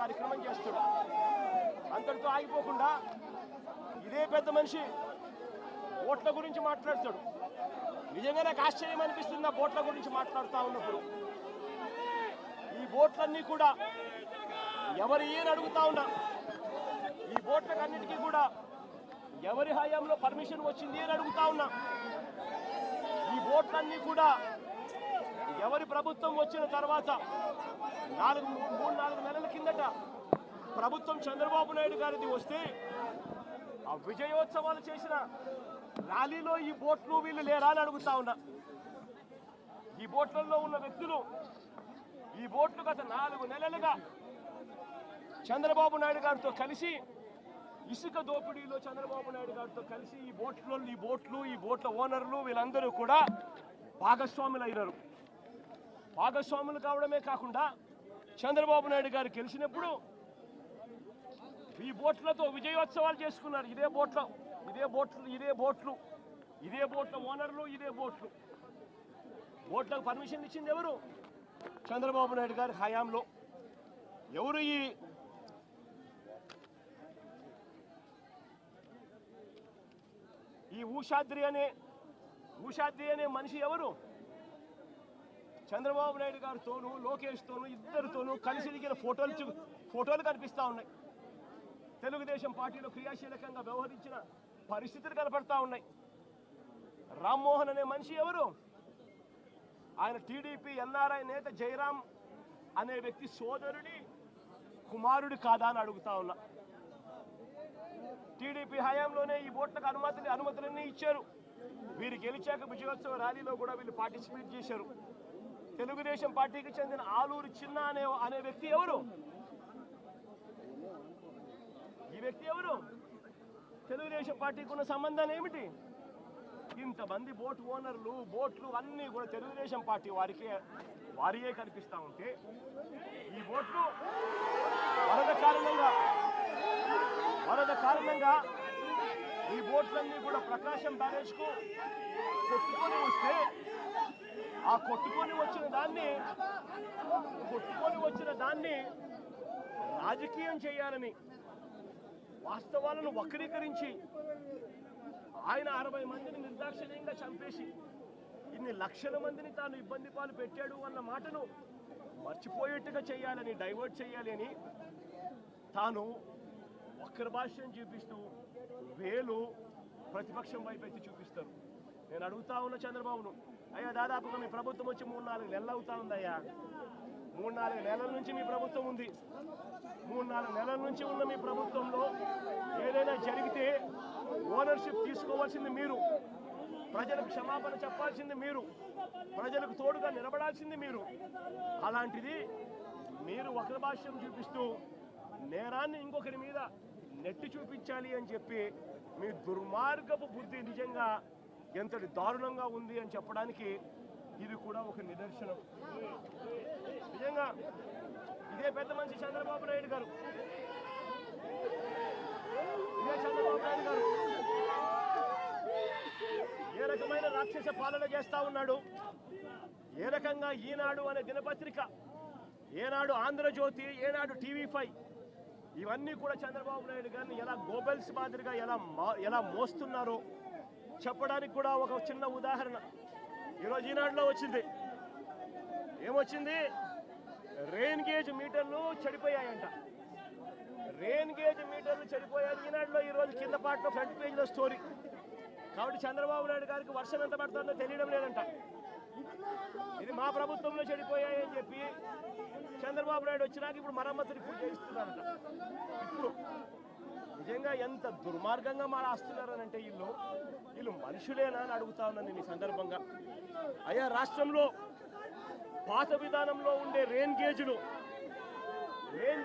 కార్యక్రమం చేస్తున్నాం అంతటితో ఆగిపోకుండా ఇదే పెద్ద మనిషి ఓట్ల గురించి మాట్లాడతాడు. నిజంగా నాకు ఆశ్చర్యం అనిపిస్తుంది ఆ బోట్ల గురించి మాట్లాడుతూ ఉన్నప్పుడు. ఈ బోట్లన్నీ కూడా ఎవరు ఏని అడుగుతా ఉన్నా ఈ బోట్లకన్నిటికీ కూడా ఎవరి హయాంలో పర్మిషన్ వచ్చింది అని అడుగుతా ఉన్నా ఈ బోట్లన్నీ కూడా ఎవరి ప్రభుత్వం వచ్చిన తర్వాత నాలుగు మూడు నాలుగు నెలల కిందట ప్రభుత్వం చంద్రబాబు నాయుడు గారిది వస్తే ఆ విజయోత్సవాలు చేసిన ర్యాలీలో ఈ బోట్లు వీళ్ళు లేరా అని అడుగుతా ఉన్నా. ఈ బోట్లలో ఉన్న వ్యక్తులు ఈ బోట్లు గత నాలుగు నెలలుగా చంద్రబాబు నాయుడు గారితో కలిసి ఇసుక దోపిడీలో చంద్రబాబు నాయుడు గారితో కలిసి ఈ బోట్లో ఈ బోట్లు ఈ బోట్ల ఓనర్లు వీళ్ళందరూ కూడా భాగస్వాములు అయినారు భాగస్వాములు కావడమే కాకుండా చంద్రబాబు నాయుడు గారు గెలిచినప్పుడు ఈ బోట్లతో విజయోత్సవాలు చేసుకున్నారు. ఇదే బోట్ల ఇదే బోట్లు ఇదే బోట్లు ఇదే బోట్ల ఓనర్లు ఇదే బోట్లు. బోట్లకు పర్మిషన్ ఇచ్చింది ఎవరు? చంద్రబాబు నాయుడు గారి హయాంలో. ఎవరు ఈ ఈ ఊషాద్రి అనే ఊషాద్రి అనే మనిషి ఎవరు? చంద్రబాబు నాయుడు గారితోనూ లోకేష్తోనూ ఇద్దరితోనూ కలిసి దిగిన ఫోటోలు చూ- ఫోటోలు కనిపిస్తా ఉన్నాయి. తెలుగుదేశం పార్టీలో క్రియాశీలకంగా వ్యవహరించిన పరిస్థితులు కనపడతా ఉన్నాయి. రామ్మోహన్ అనే మనిషి ఎవరు? ఆయన టీడీపీ ఎన్ఆర్ఐ నేత జయరాం అనే వ్యక్తి సోదరుడి కుమారుడు కాదా అని అడుగుతా ఉన్నా. టీడీపీ హయాంలోనే ఈ ఓట్లకు అనుమతులు అనుమతులన్నీ ఇచ్చారు. వీరు గెలిచాక విజయోత్సవ ర్యాలీలో కూడా వీళ్ళు పార్టిసిపేట్ చేశారు. తెలుగుదేశం పార్టీకి చెందిన ఆలూరు చిన్న అనే అనే వ్యక్తి ఎవరు? ఈ వ్యక్తి ఎవరు? తెలుగుదేశం పార్టీకి ఉన్న సంబంధాలు ఏమిటి? ఇంతమంది బోట్ ఓనర్లు బోట్లు అన్నీ కూడా తెలుగుదేశం పార్టీ వారికే వారియే కనిపిస్తూ ఉంటే ఈ బోట్లు వరద కారణంగా వరద కారణంగా ఈ బోట్లన్నీ కూడా ప్రకాశం బ్యారేజ్కు పెట్టుకొని వస్తే ఆ కొట్టుకొని వచ్చిన దాన్ని కొట్టుకొని వచ్చిన దాన్ని రాజకీయం చేయాలని వాస్తవాలను వక్రీకరించి ఆయన అరవై మందిని నిర్దాక్షిణ్యంగా చంపేసి ఇన్ని లక్షల మందిని తాను ఇబ్బంది పాలు పెట్టాడు అన్న మాటను మర్చిపోయేట్టుగా చేయాలని డైవర్ట్ చేయాలి అని తాను వక్ర భాష్యం చూపిస్తూ వేలు ప్రతిపక్షం వైపు అయితే చూపిస్తారు. నేను అడుగుతా ఉన్న చంద్రబాబును. అయ్యా దాదాపుగా మీ ప్రభుత్వం వచ్చి మూడు నాలుగు నెలలు అవుతా ఉందయ్యా. మూడు నాలుగు నెలల నుంచి మీ ప్రభుత్వం ఉంది. మూడు నాలుగు నెలల నుంచి ఉన్న మీ ప్రభుత్వంలో ఏదైనా జరిగితే ఓనర్షిప్ తీసుకోవాల్సింది మీరు. ప్రజలకు క్షమాపణ చెప్పాల్సింది మీరు. ప్రజలకు తోడుగా నిలబడాల్సింది మీరు. అలాంటిది మీరు ఒకరి భాష్యం చూపిస్తూ నేరాన్ని ఇంకొకరి మీద నెట్టి చూపించాలి అని చెప్పి మీ దుర్మార్గపు బుద్ధి నిజంగా ఎంతటి దారుణంగా ఉంది అని చెప్పడానికి ఇది కూడా ఒక నిదర్శనం. నిజంగా ఇదే పెద్ద మనిషి చంద్రబాబు నాయుడు గారు. ఇదే చంద్రబాబు నాయుడు గారు. ఏ రకమైన రాక్షస పాలన చేస్తా ఉన్నాడు? ఏ రకంగా ఈనాడు అనే దినపత్రిక ఏనాడు ఆంధ్రజ్యోతి ఏనాడు టీవీ ఫైవ్ ఇవన్నీ కూడా చంద్రబాబు నాయుడు గారిని ఎలా గోబెల్స్ మాదిరిగా ఎలా ఎలా మోస్తున్నారో చెప్పడానికి కూడా ఒక చిన్న ఉదాహరణ. ఈరోజు ఈనాడులో వచ్చింది. ఏమొచ్చింది? రెయిన్ గేజ్ మీటర్లు చెడిపోయాయంట. రెయిన్ గేజ్ మీటర్లు చెడిపోయాయి. ఈనాడులో ఈరోజు కింద పాటలో ఫ్రంట్ పేజ్లో స్టోరీ కాబట్టి చంద్రబాబు నాయుడు గారికి వర్షం ఎంత పడుతుందో తెలియడం లేదంట. ఇది మా ప్రభుత్వంలో చెడిపోయాయి అని చెప్పి చంద్రబాబు నాయుడు వచ్చినాక ఇప్పుడు మరమ్మతులు ఇప్పుడు చేయిస్తున్నారట ఇప్పుడు నిజంగా ఎంత దుర్మార్గంగా మారాస్తున్నారనంటే వీళ్ళు వీళ్ళు మనుషులేనా అని అడుగుతా ఉన్నాను నేను ఈ సందర్భంగా. అయ్యా రాష్ట్రంలో పాత విధానంలో ఉండే రేన్ గేజ్లు రేన్